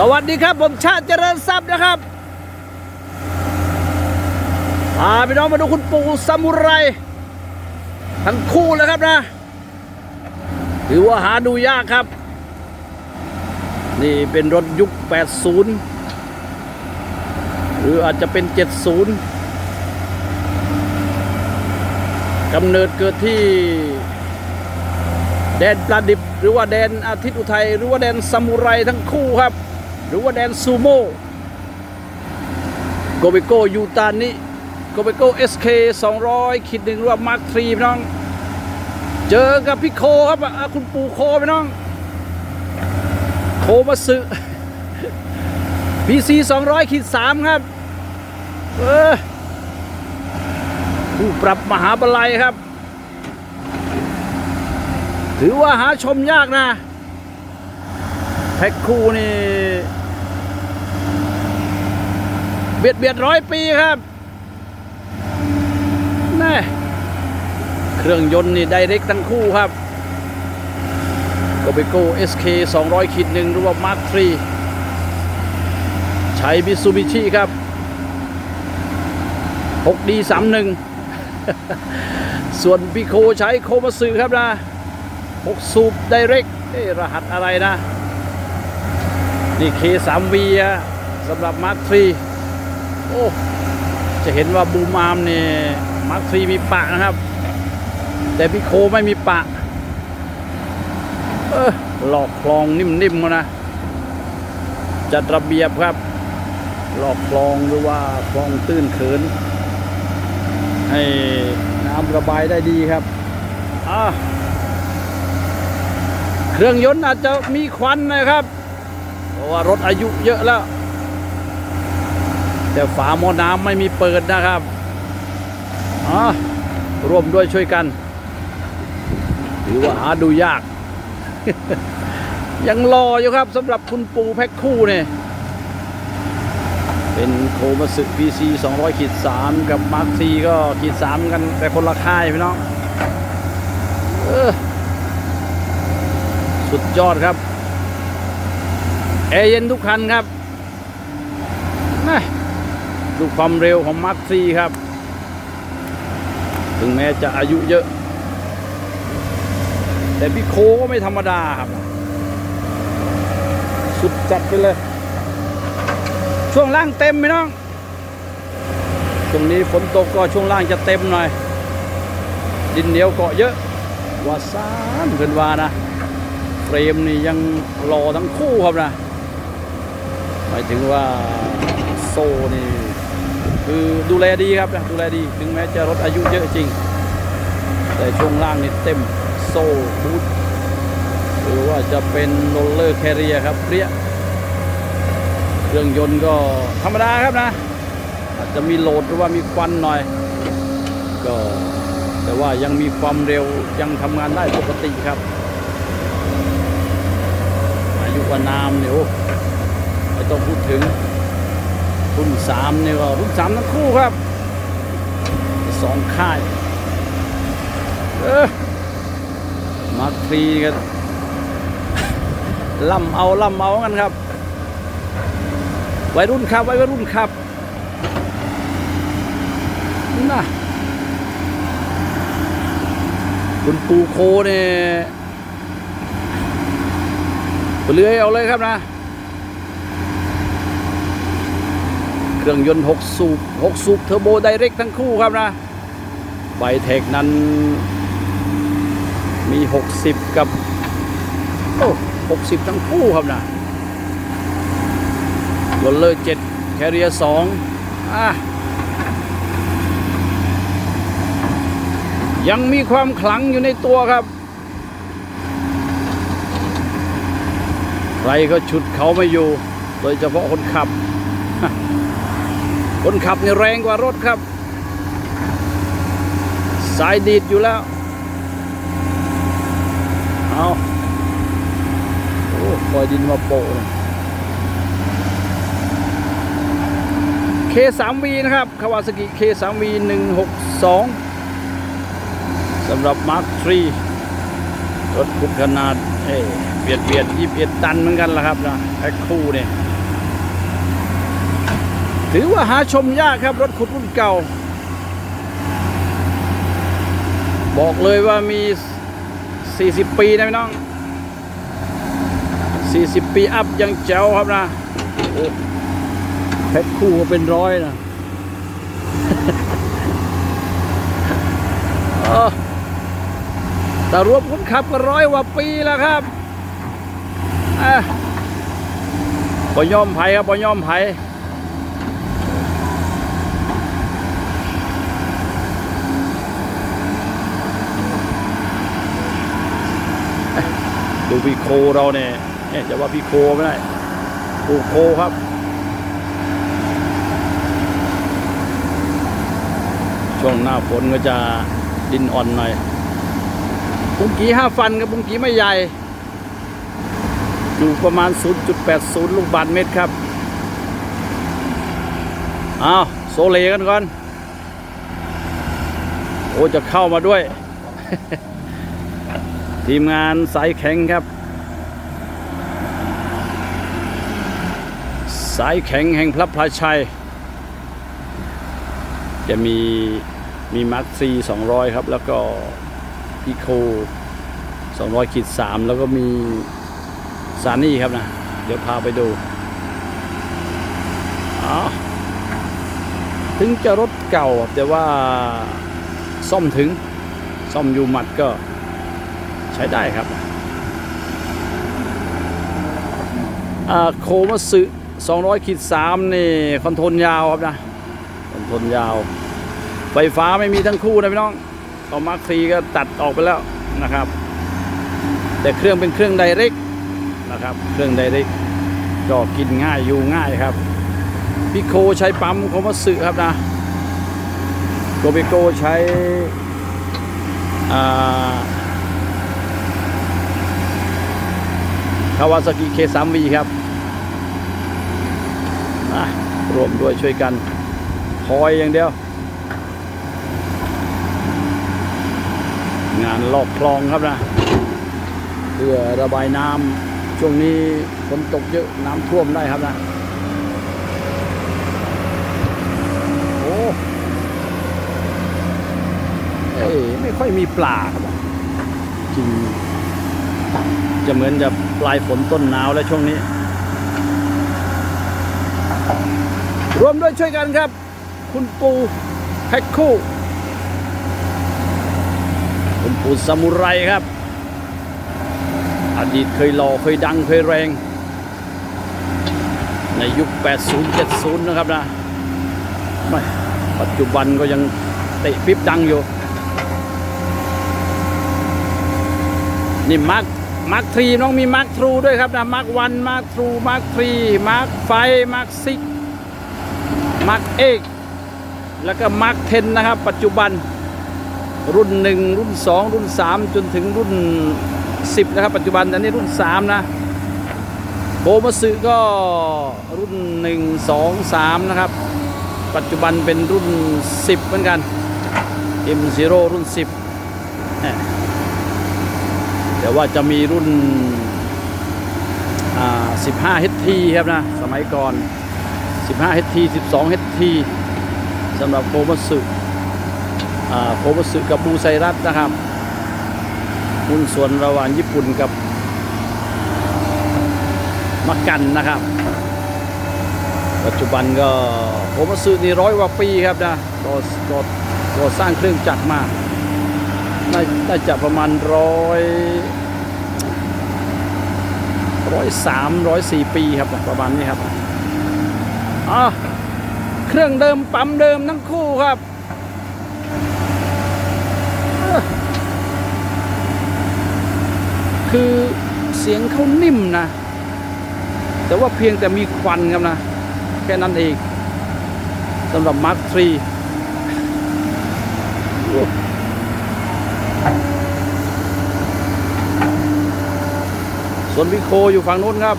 สวัสดีครับผมชาติเจริญทรัพย์นะครับพาพี่น้องมาดูคุณปู่ซามูไร ทั้งคู่เลยครับนะถือว่าหาดูยากครับ นี่เป็นรถยุค 80 หรืออาจจะเป็น 70กำเนิดเกิดที่ แดนปลาดิบ หรือว่าแดนอาทิตย์อุทัย หรือว่าแดนซามูไรทั้งคู่ครับ หรือว่าแดนซูโม่โกเบโกยูตานิโกเบโกเอสเค200ขีดหนึ่งหรือว่ามาร์คทรีพี่น้อง เจอกับพี่โคครับคุณปู่โคพี่น้อง โคมาสึพีซี200ขีดสามครับ เออผู้ปรับมหาบาลัยครับ ถือว่าหาชมยากนะ แพ็คคู่นี่เบียดเบียดร้อยปีครับแน่เครื่องยนต์นี่ไดเรกทั้งคู่ครับโกเบโก้ SK 200ขีดหนึ่งหรือว่า Mark 3ใช้มิซูบิชิครับ 6D 31 ส่วนพี่โคใช้โคมาสึครับนะ 6 สูบไดเรกรหัสอะไรนะ นี่ K3V อะสำหรับ Mark 3โอ้จะเห็นว่าบูมามเนี่ย Mark 3มีปะนะครับ แต่พี่โคไม่มีปะ เออหลอกคลองนิ่มๆนะจัดระเบียบครับ หลอกคลองหรือว่าคลองตื้นเขิน ให้น้ำระบายได้ดีครับอ่าเครื่องยนต์อาจจะมีควันนะครับ ราะว่ารถอายุเยอะแล้ว แต่ฝาหม้อน้ำไม่มีเปิดนะครับอ๋อร่วมด้วยช่วยกันถือว่าหาดูยาก ยังรออยู่ครับสำหรับคุณปูแพ็คคู่เนี่ยเป็นโคมาสึ PC 200ขีด3กับมาร์คซีก็ขีด3กันแต่คนละค่ายพี่น้องออสุดยอดครับ แอร์เย็นทุกคันครับดูความเร็วของมาร์คซีครับ ถึงแม้จะอายุเยอะ แต่พี่โคก็ไม่ธรรมดาครับ สุดจัดไปเลย ช่วงล่างเต็มไหมน้องช่วงนี้ฝนตกก็ช่วงล่างจะเต็มหน่อย ดินเหนียวเกาะเยอะว่าซานเกินว่านะเฟรมนี่ยังรอทั้งคู่ครับนะ หมายถึงว่าโซ่นี่คือดูแลดีครับนะดูแลดีถึงแม้จะรถอายุเยอะจริง แต่ช่วงล่างนี่เต็มโซ่บูทหรือว่าจะเป็นโรลเลอร์แคเรียครับเรียเครื่องยนต์ก็ธรรมดาครับนะ อาจจะมีโหลดหรือว่ามีควันหน่อย ก็แต่ว่ายังมีความเร็วยังทำงานได้ปกติครับ อายุวานามเนี่ยโอ้ ต้องพูดถึงรุ่นสามเนี่ยก็รุ่นสามทั้งคู่ครับสองค่ายเออมาครีกันล่ำเอาล่ำเอากันครับวัยรุ่นครับวัยรุ่นครับน่ะคุณปูโคเนี่ยเลื้อยเอาเลยครับนะ เครื่องยนต์ 6 สูบ 6 สูบเทอร์โบไดเรกทั้งคู่ครับนะไบเทคนั้นมี 60 กับโอ้60 ทั้งคู่ครับนะโรลเลอร์7แคเรีย2อะยังมีความขลังอยู่ในตัวครับ ใครก็ฉุดเขาไม่อยู่ โดยเฉพาะคนขับ คนขับนี่แรงกว่ารถครับ สายดีดอยู่แล้ว เอาโอ้ปล่อยดินมาโปะเลย K3V นะครับคาวาซากิ K3V 162สองสำหรับ Mark III รถขุดขนาดเอ้ยเบียดเบียด21ตันเหมือนกันละครับนะแพ็คคู่เนี่ย ถือว่าหาชมยากครับรถขุดรุ่นเก่า บอกเลยว่ามี 40 ปีนะพี่น้อง 40 ปีอัพยังแจ๋วครับนะเพชรคู่ก็เป็นร้อยนะแต่รวมคนขับก็ร้อยกว่าปีแล้วครับอะบ่ยอมไผ่ครับบ่ยอมไผ่ ดูพี่โคเราเนี่ยเนี่ยจะว่าพี่โคไม่ได้ปูโคครับช่วงหน้าฝนก็จะดินอ่อนหน่อยปุงกีห้าฟันกับปุงกีไม่ใหญ่อยู่ประมาณ 0.80 ลูกบาทเมตรครับอ้าวโซเลกันก่อน โอ้จะเข้ามาด้วย ทีมงานสายแข็งครับ สายแข็งแห่งพระพลาชัย จะมีมีมาร์คซี200ครับ แล้วก็พีโค200ขีด3แล้วก็มีซานี่ครับนะ เดี๋ยวพาไปดูอ๋อถึงจะรถเก่าแต่ว่าซ่อมถึง ซ่อมอยู่หมัดก็ ใช้ได้ครับโคมาสึ200ขีด3นี่คอนโทรลยาวครับนะคอนโทรลยาว ไฟฟ้าไม่มีทั้งคู่นะพี่น้องเอามาคซีก็ตัดออกไปแล้วนะครับ แต่เครื่องเป็นเครื่องไดเรกนะครับ เครื่องไดเรกก็กินง่ายอยู่ง่ายครับพิโคใช้ปั๊มโคมัสึครับนะโกเบโกใช้อ่า คาวาซากิเคสามวีครับอะรวมด้วยช่วยกันคอยอย่างเดียว งานลอกคลองครับนะ เพื่อระบายน้ำช่วงนี้ฝนตกเยอะน้ำท่วมได้ครับนะ โอ้เอ้ยไม่ค่อยมีปลาครับจริง จะเหมือนจะปลายฝนต้นหนาวแล้วช่วงนี้ รวมด้วยช่วยกันครับ คุณปูแพ็คคู่ คุณปูซามูไรครับ อดีตเคยหล่อเคยดังเคยแรง ในยุค 80 70 นะครับนะไม่ปัจจุบันก็ยังเตะปิ๊บดังอยู่ นี่มาร์คมาร์คทรีน้องมีมาร์คทรูด้วยครับนะมาร์ควันมาร์คทรูมาร์คทรีมาร์คไฟมาร์คซิกมาร์คเอกแล้วก็มาร์คเทนนะครับ ปัจจุบันรุ่น 1 รุ่น 2 รุ่น 3 จนถึงรุ่น 10 นะครับ ปัจจุบันอันนี้รุ่น 3 นะโบมาสึก็รุ่น 1 2 3 นะครับ ปัจจุบันเป็นรุ่น 10 เหมือนกัน M0 รุ่น 10 แหม่แต่ว่าจะมีรุ่น 15 HT ครับนะ สมัยก่อน 15 HT 12 HT สำหรับโบมาสึอ่าโคมัสึกับบูไซรัสนะครับหุ้นส่วนระหว่างญี่ปุ่นกับมักกันนะครับ ปัจจุบันก็โคมัสึนี่ร้อยกว่าปีครับนะก็ก็ก็สร้างเครื่องจักรมา น่าน่าจะประมาณร้อยร้อยสามร้อยสี่ปีครับประมาณนี้ครับอะเครื่องเดิมปั๊มเดิมทั้งคู่ครับคือเสียงเขานิ่มนะ แต่ว่าเพียงแต่มีควันครับนะ แค่นั้นเองสำหรับมาร์คทรี ส่วนพิโคอยู่ฝั่งนู้นครับ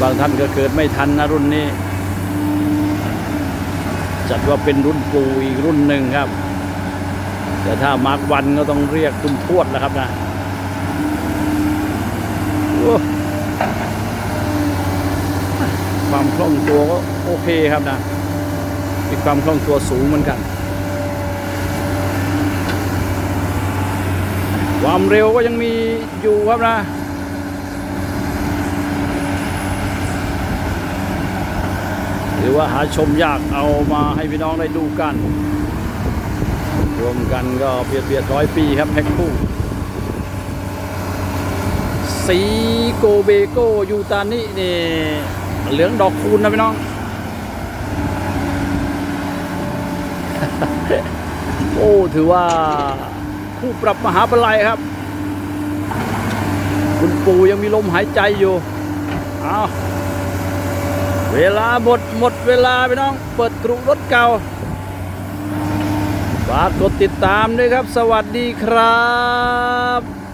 บางท่านก็เกิดไม่ทันนะรุ่นนี้ จัดว่าเป็นรุ่นปูอีกรุ่นหนึ่งครับ แต่ถ้ามาร์กวันก็ต้องเรียกคุณทวดแล้วครับนะความคล่องตัวก็โอเคครับนะมีความคล่องตัวสูงเหมือนกัน ความเร็วก็ยังมีอยู่ครับนะหรือว่าหาชมยากเอามาให้พี่น้องได้ดูกัน รวมกันก็เบียดเบียดร้อยปีครับแพ็คคู่สีโกเบโกยูตานินี่เหลืองดอกคูณนะพี่น้อง โอ้ ถือว่า คู่ปรับมหาปลัยครับ คุณปู่ยังมีลมหายใจอยู่เอาเวลาหมดหมดเวลาพี่น้อง เปิดกรุรถเก่าฝากกดติดตามด้วยครับ สวัสดีครับ